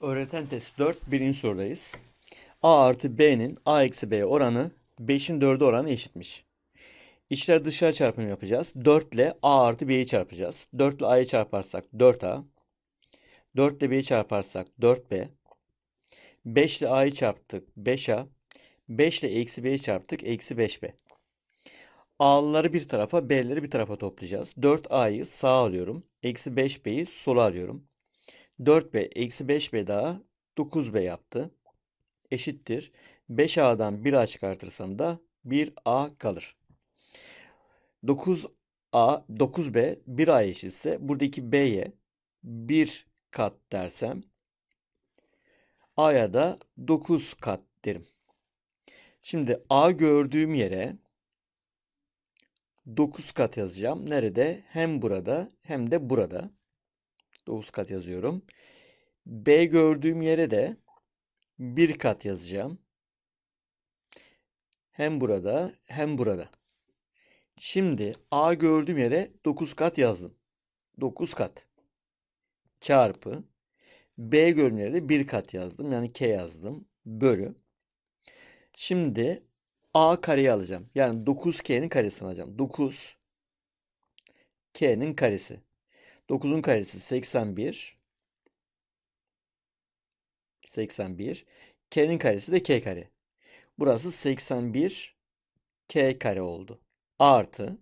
Öğreten test 4 birinci sorudayız. A artı B'nin A eksi B oranı 5'in 4'ü oranı eşitmiş. İçler dışarı çarpımı yapacağız. 4 ile A artı B'yi çarpacağız. 4 ile A'yı çarparsak 4A. 4 ile B'yi çarparsak 4B. 5 ile A'yı çarptık 5A. 5 ile eksi B'yi çarptık eksi 5B. A'lıları bir tarafa B'leri bir tarafa toplayacağız. 4A'yı sağa alıyorum. Eksi 5B'yi sola alıyorum. 4B eksi 5B daha 9B yaptı. Eşittir. 5A'dan 1A çıkartırsam da 1A kalır. 9A, 9B 1A eşitse buradaki B'ye 1 kat dersem A'ya da 9 kat derim. Şimdi A gördüğüm yere 9 kat yazacağım. Nerede? Hem burada hem de burada. 9 kat yazıyorum. B gördüğüm yere de 1 kat yazacağım. Hem burada hem burada. Şimdi A gördüğüm yere 9 kat yazdım. 9 kat. Çarpı. B gördüğüm yere de 1 kat yazdım. Yani K yazdım. Bölü. Şimdi A kareyi alacağım. Yani 9K'nin karesini alacağım. 9 K'nin karesi. 9'un karesi 81. 81. K'nin karesi de K kare. Burası 81 K kare oldu. Artı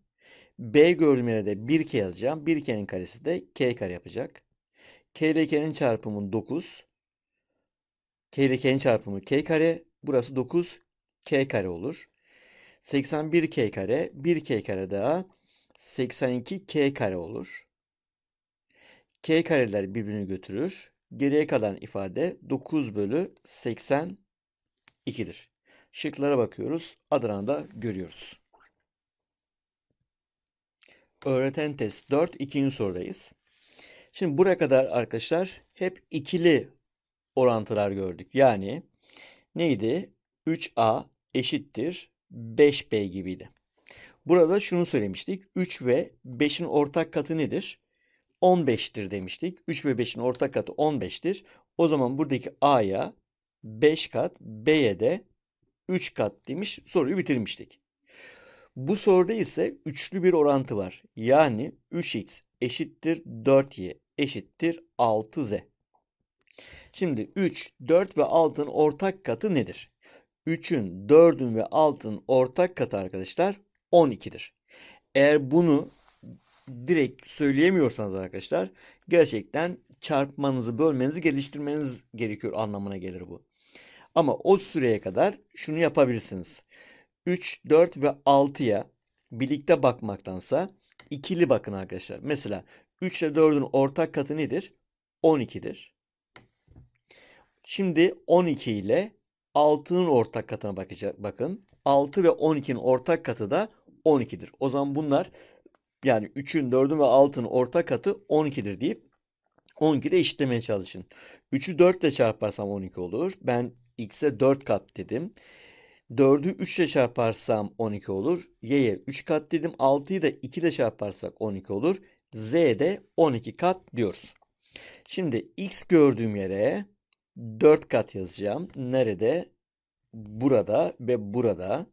B gördüğüm yere de 1K yazacağım. 1K'nin karesi de K kare yapacak. K ile K'nin çarpımı 9. K ile K'nin çarpımı K kare. Burası 9 K kare olur. 81 K kare. 1 K kare daha 82 K kare olur. K kareler birbirini götürür. Geriye kalan ifade 9 bölü 82'dir. Şıklara bakıyoruz. Adana'da da görüyoruz. Öğreten test 4. ikinci sorudayız. Şimdi buraya kadar arkadaşlar hep ikili orantılar gördük. Yani neydi? 3A eşittir 5B gibiydi. Burada şunu söylemiştik. 3 ve 5'in ortak katı nedir? 15'tir demiştik. 3 ve 5'in ortak katı 15'tir. O zaman buradaki A'ya 5 kat, B'ye de 3 kat demiş soruyu bitirmiştik. Bu soruda ise üçlü bir orantı var. Yani 3x eşittir 4y eşittir 6z. Şimdi 3, 4 ve 6'nın ortak katı nedir? 3'ün, 4'ün ve 6'nın ortak katı arkadaşlar 12'dir. Eğer bunu direkt söyleyemiyorsanız arkadaşlar gerçekten çarpmanızı, bölmenizi geliştirmeniz gerekiyor anlamına gelir bu. Ama o süreye kadar şunu yapabilirsiniz. 3, 4 ve 6'ya birlikte bakmaktansa ikili bakın arkadaşlar. Mesela 3 ile 4'ün ortak katı nedir? 12'dir. Şimdi 12 ile 6'nın ortak katına bakacak, bakın. 6 ve 12'nin ortak katı da 12'dir. O zaman bunlar yani 3'ün, 4'ün ve 6'nın ortak katı 12'dir deyip 12'de eşitlemeye çalışın. 3'ü 4 ile çarparsam 12 olur. Ben x'e 4 kat dedim. 4'ü 3 ile çarparsam 12 olur. Y'ye 3 kat dedim. 6'yı da 2 ile çarparsak 12 olur. Z'de 12 kat diyoruz. Şimdi x gördüğüm yere 4 kat yazacağım. Nerede? Burada ve burada.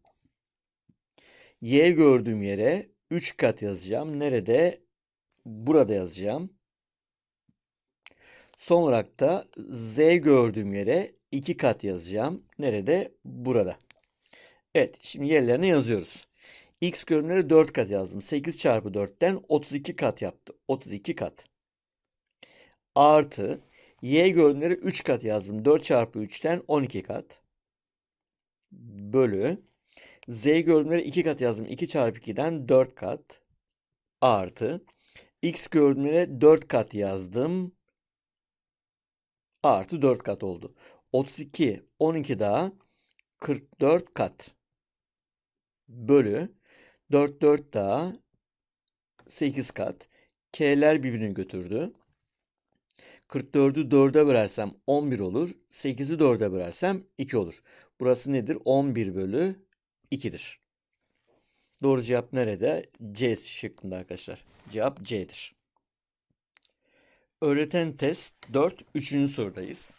Y gördüğüm yere 3 kat yazacağım. Nerede? Burada yazacağım. Son olarak da Z gördüğüm yere 2 kat yazacağım. Nerede? Burada. Evet, şimdi yerlerine yazıyoruz. X görünümleri 4 kat yazdım. 8 çarpı 4'ten 32 kat yaptı. 32 kat. Artı Y görünümleri 3 kat yazdım. 4 çarpı 3'ten 12 kat. Bölü. Z görünümleri 2 kat yazdım. 2 çarpı 2'den 4 kat. Artı. X görünümleri 4 kat yazdım. Artı 4 kat oldu. 32, 12 daha 44 kat. Bölü 4, 4 daha 8 kat. K'ler birbirini götürdü. 44'ü 4'e bölersem 11 olur. 8'i 4'e bölersem 2 olur. Burası nedir? 11 bölü 2'dir. Doğru cevap nerede? C şıkkında arkadaşlar. Cevap C'dir. Öğreten test 4. 3. sorudayız.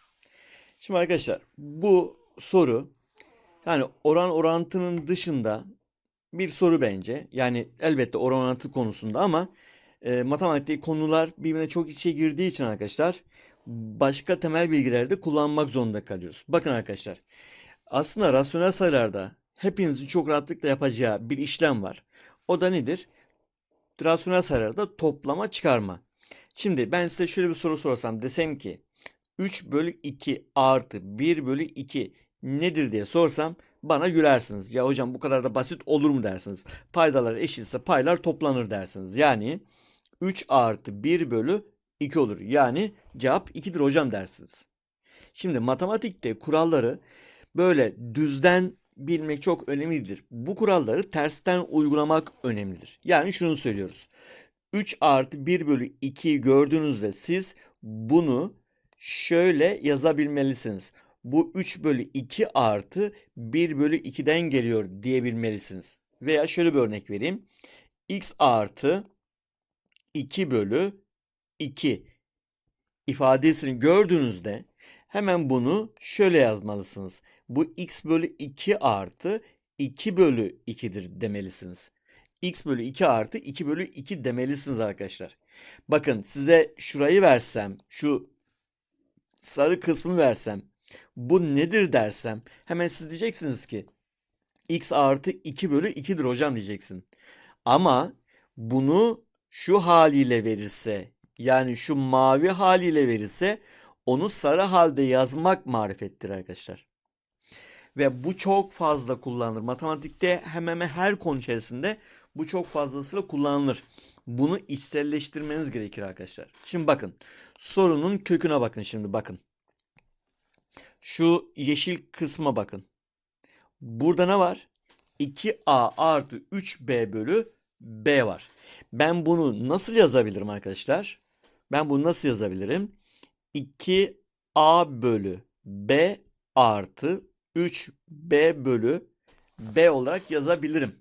Şimdi arkadaşlar bu soru yani oran orantının dışında bir soru bence. Yani elbette oran orantı konusunda ama e, matematikteki konular birbirine çok içe girdiği için arkadaşlar başka temel bilgileri de kullanmak zorunda kalıyoruz. Bakın arkadaşlar aslında rasyonel sayılarda hepinizin çok rahatlıkla yapacağı bir işlem var. O da nedir? Rasyonel sayılarda toplama çıkarma. Şimdi ben size şöyle bir soru sorsam desem ki 3 bölü 2 artı 1 bölü 2 nedir diye sorsam bana gülersiniz. Ya hocam bu kadar da basit olur mu dersiniz. Paydalar eşitse paylar toplanır dersiniz. Yani 3 artı 1 bölü 2 olur. Yani cevap 2'dir hocam dersiniz. Şimdi matematikte kuralları böyle düzden bilmek çok önemlidir. Bu kuralları tersten uygulamak önemlidir. Yani şunu söylüyoruz. 3 artı 1 bölü 2'yi gördüğünüzde siz bunu şöyle yazabilmelisiniz. Bu 3 bölü 2 artı 1 bölü 2'den geliyor diyebilmelisiniz. Veya şöyle bir örnek vereyim. x artı 2 bölü 2 ifadesini gördüğünüzde hemen bunu şöyle yazmalısınız. Bu x bölü 2 artı 2 bölü 2'dir demelisiniz. x bölü 2 artı 2 bölü 2 demelisiniz arkadaşlar. Bakın size şurayı versem, şu sarı kısmı versem, bu nedir dersem hemen siz diyeceksiniz ki x artı 2 bölü 2'dir hocam diyeceksin. Ama bunu şu haliyle verirse yani şu mavi haliyle verirse onu sarı halde yazmak marifettir arkadaşlar. Ve bu çok fazla kullanılır. Matematikte hemen hemen her konu içerisinde bu çok fazlasıyla kullanılır. Bunu içselleştirmeniz gerekir arkadaşlar. Şimdi bakın. Sorunun köküne bakın şimdi bakın. Şu yeşil kısma bakın. Burada ne var? 2a artı 3b bölü b var. Ben bunu nasıl yazabilirim arkadaşlar? Ben bunu nasıl yazabilirim? 2a bölü b artı 3b bölü b olarak yazabilirim.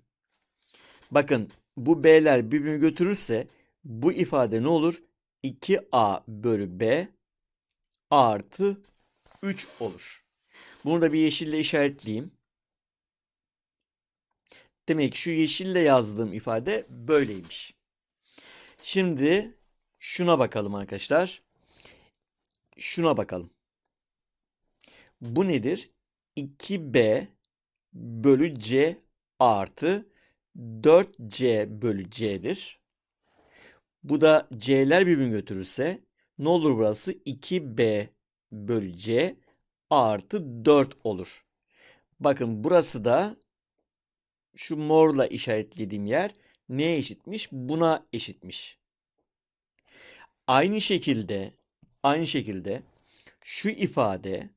Bakın bu b'ler birbirini götürürse bu ifade ne olur? 2a bölü b artı 3 olur. Bunu da bir yeşille işaretleyeyim. Demek ki şu yeşille yazdığım ifade böyleymiş. Şimdi şuna bakalım arkadaşlar. Şuna bakalım. Bu nedir? 2b bölü c artı 4c bölü c'dir. Bu da c'ler birbirini götürürse ne olur burası? 2b bölü c artı 4 olur. Bakın burası da şu morla işaretlediğim yer neye eşitmiş? Buna eşitmiş. Aynı şekilde aynı şekilde şu ifade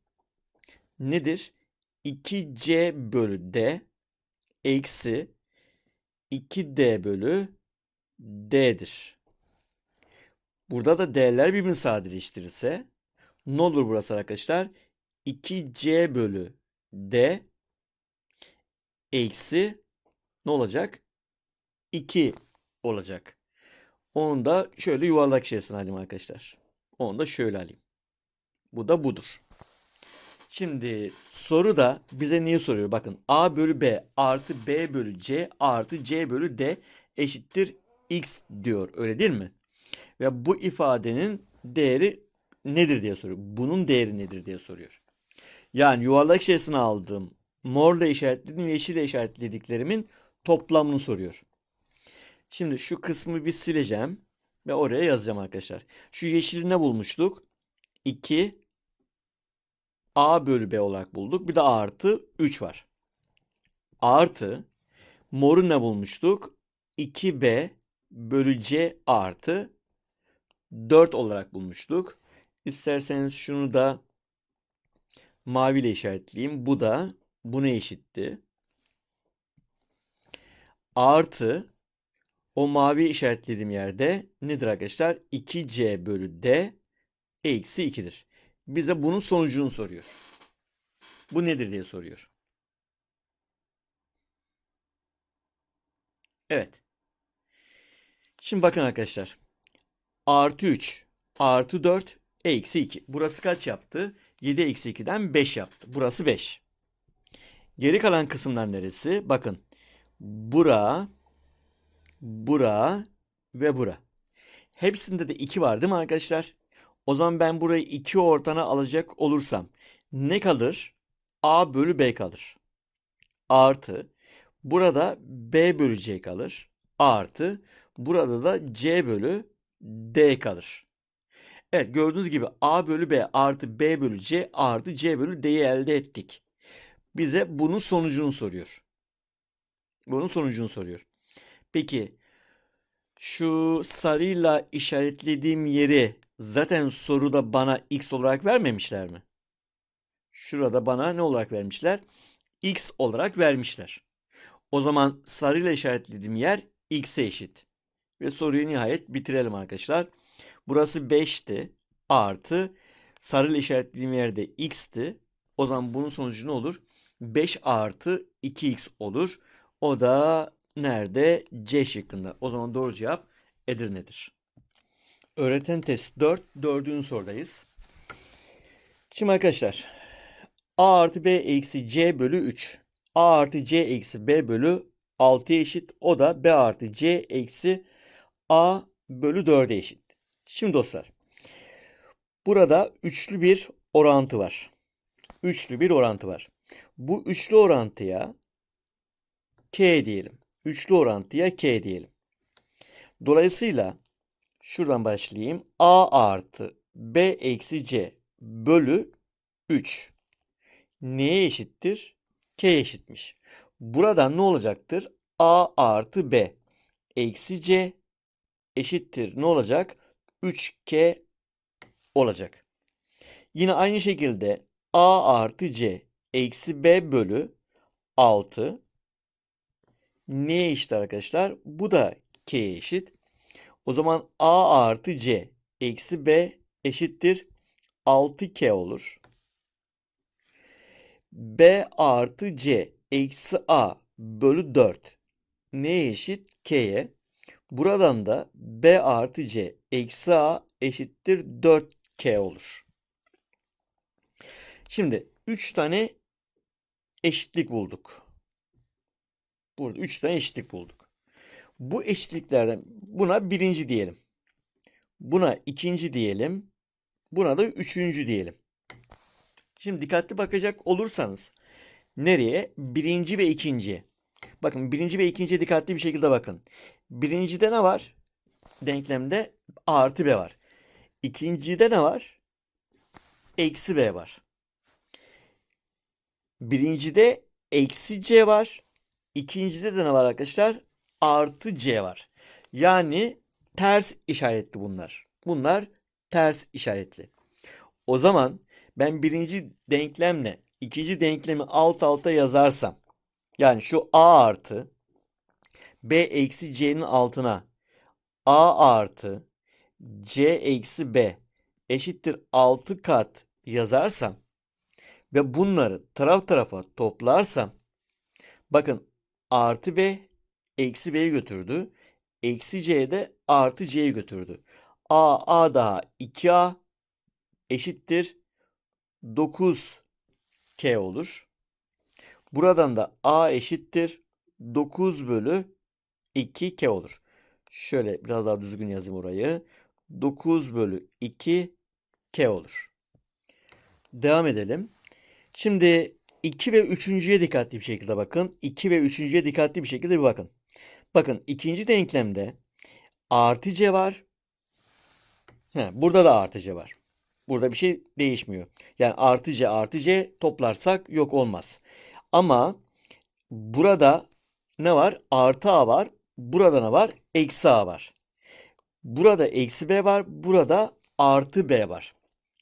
nedir? 2c bölü d eksi 2d bölü d'dir. Burada da d'ler birbirini sadeleştirirse ne olur burası arkadaşlar? 2c bölü d eksi ne olacak? 2 olacak. Onu da şöyle yuvarlak içerisine alayım arkadaşlar. Onu da şöyle alayım. Bu da budur. Şimdi soru da bize niye soruyor? Bakın a bölü b artı b bölü c artı c bölü d eşittir x diyor. Öyle değil mi? Ve bu ifadenin değeri nedir diye soruyor. Bunun değeri nedir diye soruyor. Yani yuvarlak içerisine aldığım morla işaretlediğim ve yeşille işaretlediklerimin toplamını soruyor. Şimdi şu kısmı bir sileceğim ve oraya yazacağım arkadaşlar. Şu yeşili ne bulmuştuk? 2 a bölü b olarak bulduk. Bir de a artı 3 var. Artı moru ne bulmuştuk? 2b bölü c artı 4 olarak bulmuştuk. İsterseniz şunu da maviyle işaretleyeyim. Bu da buna eşitti. Artı o mavi işaretlediğim yerde nedir arkadaşlar? 2c bölü d eksi 2'dir. Bize bunun sonucunu soruyor. Bu nedir diye soruyor. Evet. Şimdi bakın arkadaşlar. Artı 3 artı 4 eksi 2. Burası kaç yaptı? 7 eksi 2'den 5 yaptı. Burası 5. Geri kalan kısımlar neresi? Bakın. Bura, bura ve bura. Hepsinde de 2 var değil mi arkadaşlar? O zaman ben burayı 2 ortana alacak olursam ne kalır? A bölü B kalır. Artı. Burada B bölü C kalır. Artı. Burada da C bölü D kalır. Evet gördüğünüz gibi A bölü B artı B bölü C artı C bölü D'yi elde ettik. Bize bunun sonucunu soruyor. Bunun sonucunu soruyor. Peki şu sarıyla işaretlediğim yeri zaten soruda bana x olarak vermemişler mi? Şurada bana ne olarak vermişler? x olarak vermişler. O zaman sarıyla işaretlediğim yer x'e eşit. Ve soruyu nihayet bitirelim arkadaşlar. Burası 5'ti. Artı sarıyla işaretlediğim yerde x'ti. O zaman bunun sonucu ne olur? 5 artı 2x olur. O da nerede? C şıkkında. O zaman doğru cevap Edirne'dir. Öğreten test 4. Dördüncü sorudayız. Şimdi arkadaşlar a artı b eksi c bölü 3. a artı c eksi b bölü 6'ya eşit. O da b artı c eksi a bölü 4'e eşit. Şimdi dostlar burada üçlü bir orantı var. Üçlü bir orantı var. Bu üçlü orantıya k diyelim. Üçlü orantıya k diyelim. Dolayısıyla şuradan başlayayım. a artı b eksi c bölü 3 neye eşittir? K eşitmiş. Buradan ne olacaktır? A artı B eksi C eşittir. Ne olacak? 3K olacak. Yine aynı şekilde A artı C eksi B bölü 6 neye eşit arkadaşlar? Bu da K'ye eşit. O zaman A artı C eksi B eşittir 6K olur. B artı C eksi A bölü 4 neye eşit? K'ye. Buradan da B artı C eksi A eşittir 4K olur. Şimdi 3 tane eşitlik bulduk. Burada 3 tane eşitlik bulduk. Bu eşitliklerden buna birinci diyelim. Buna ikinci diyelim. Buna da üçüncü diyelim. Şimdi dikkatli bakacak olursanız nereye? Birinci ve ikinci. Bakın birinci ve ikinciye dikkatli bir şekilde bakın. Birincide ne var? Denklemde A artı B var. İkincide ne var? Eksi B var. Birincide eksi C var. İkincide de ne var arkadaşlar? Artı C var. Yani ters işaretli bunlar. Bunlar ters işaretli. O zaman ben birinci denklemle ikinci denklemi alt alta yazarsam yani şu a artı b eksi c'nin altına a artı c eksi b eşittir 6 kat yazarsam ve bunları taraf tarafa toplarsam bakın artı b eksi b'yi götürdü. Eksi c de artı c'yi götürdü. a a daha 2a eşittir 9k olur. Buradan da a eşittir 9 bölü 2k olur. Şöyle biraz daha düzgün yazayım orayı. 9 bölü 2k olur. Devam edelim. Şimdi 2 ve 3.ye dikkatli bir şekilde bakın. 2 ve 3.ye dikkatli bir şekilde bir bakın. Bakın ikinci denklemde artı c var. He, burada da artı c var. Burada bir şey değişmiyor. Yani artı c artı c toplarsak yok olmaz. Ama burada ne var? Artı a var. Burada ne var? Eksi a var. Burada eksi b var. Burada artı b var.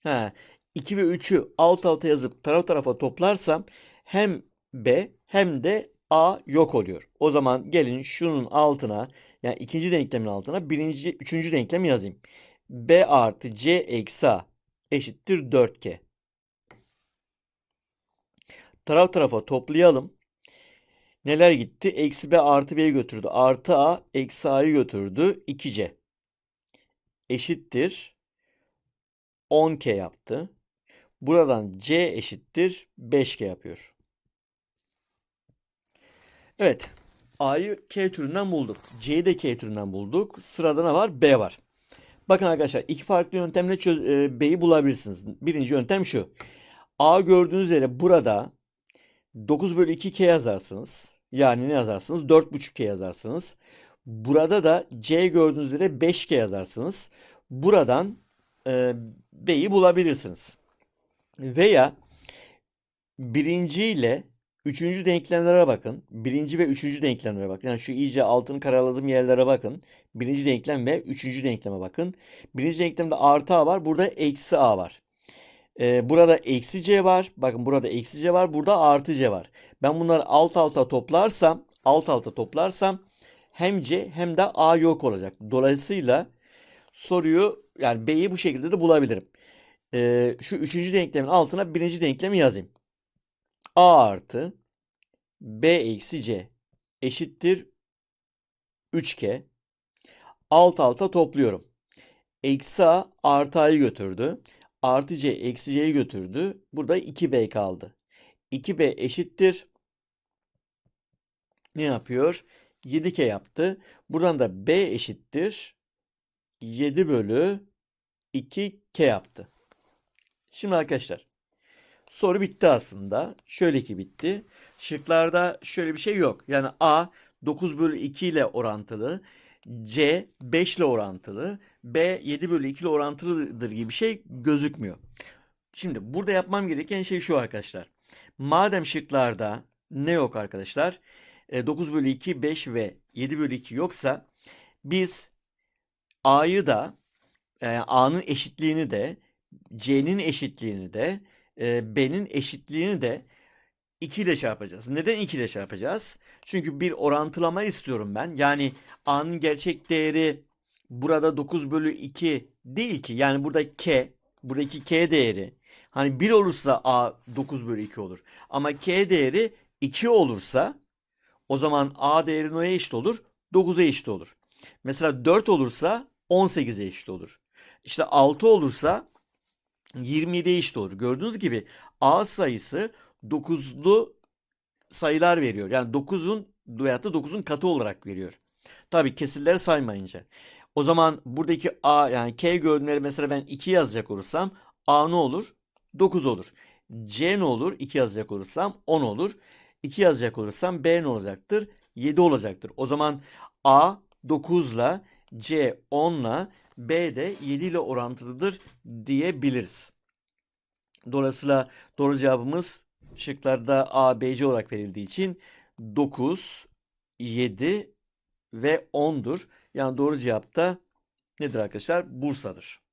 Ha, 2 ve 3'ü alt alta yazıp taraf tarafa toplarsam hem b hem de a yok oluyor. O zaman gelin şunun altına yani ikinci denklemin altına birinci, üçüncü denklemi yazayım. b artı c eksi a eşittir 4K. Taraf tarafa toplayalım. Neler gitti? Eksi B artı B'yi götürdü. Artı A eksi A'yı götürdü. 2C. Eşittir. 10K yaptı. Buradan C eşittir 5K yapıyor. Evet. A'yı K türünden bulduk. C'yi de K türünden bulduk. Sırada ne var? B var. Bakın arkadaşlar iki farklı yöntemle e, B'yi bulabilirsiniz. Birinci yöntem şu. A gördüğünüz üzere burada 9 bölü 2K yazarsınız. Yani ne yazarsınız? 4,5K yazarsınız. Burada da C gördüğünüz üzere 5K yazarsınız. Buradan e, B'yi bulabilirsiniz. Veya birinci ile üçüncü denklemlere bakın. Birinci ve üçüncü denklemlere bakın. Yani şu iyice altını karaladığım yerlere bakın. Birinci denklem ve üçüncü denkleme bakın. Birinci denklemde artı A var. Burada eksi A var. Ee, burada eksi C var. Bakın burada eksi C var. Burada artı C var. Ben bunları alt alta toplarsam, alt alta toplarsam hem C hem de A yok olacak. Dolayısıyla soruyu yani B'yi bu şekilde de bulabilirim. Ee, şu üçüncü denklemin altına birinci denklemi yazayım. A artı B eksi C eşittir 3K. Alt alta topluyorum. Eksi A artı A'yı götürdü. Artı C eksi C'yi götürdü. Burada 2B kaldı. 2B eşittir. Ne yapıyor? 7K yaptı. Buradan da B eşittir. 7 bölü 2K yaptı. Şimdi arkadaşlar soru bitti aslında. Şöyle ki bitti. Şıklarda şöyle bir şey yok. Yani A 9 bölü 2 ile orantılı. C 5 ile orantılı. B 7 bölü 2 ile orantılıdır gibi bir şey gözükmüyor. Şimdi burada yapmam gereken şey şu arkadaşlar. Madem şıklarda ne yok arkadaşlar? E, 9 bölü 2, 5 ve 7 bölü 2 yoksa biz A'yı da e, A'nın eşitliğini de C'nin eşitliğini de e, B'nin eşitliğini de 2 ile çarpacağız. Neden 2 ile çarpacağız? Çünkü bir orantılama istiyorum ben. Yani A'nın gerçek değeri burada 9 bölü 2 değil ki. Yani burada K, buradaki K değeri. Hani 1 olursa A 9 bölü 2 olur. Ama K değeri 2 olursa o zaman A değeri neye eşit olur? 9'a eşit olur. Mesela 4 olursa 18'e eşit olur. İşte 6 olursa 27'ye eşit olur. Gördüğünüz gibi A sayısı 9'lu sayılar veriyor. Yani 9'un veyahut da 9'un katı olarak veriyor. Tabii kesirleri saymayınca. O zaman buradaki A yani K gördüğümleri mesela ben 2 yazacak olursam A ne olur? 9 olur. C ne olur? 2 yazacak olursam 10 olur. 2 yazacak olursam B ne olacaktır? 7 olacaktır. O zaman A 9 ile C 10 ile B de 7 ile orantılıdır diyebiliriz. Dolayısıyla doğru cevabımız şıklarda A, B, C olarak verildiği için 9, 7 ve 10'dur. Yani doğru cevap da nedir arkadaşlar? Bursa'dır.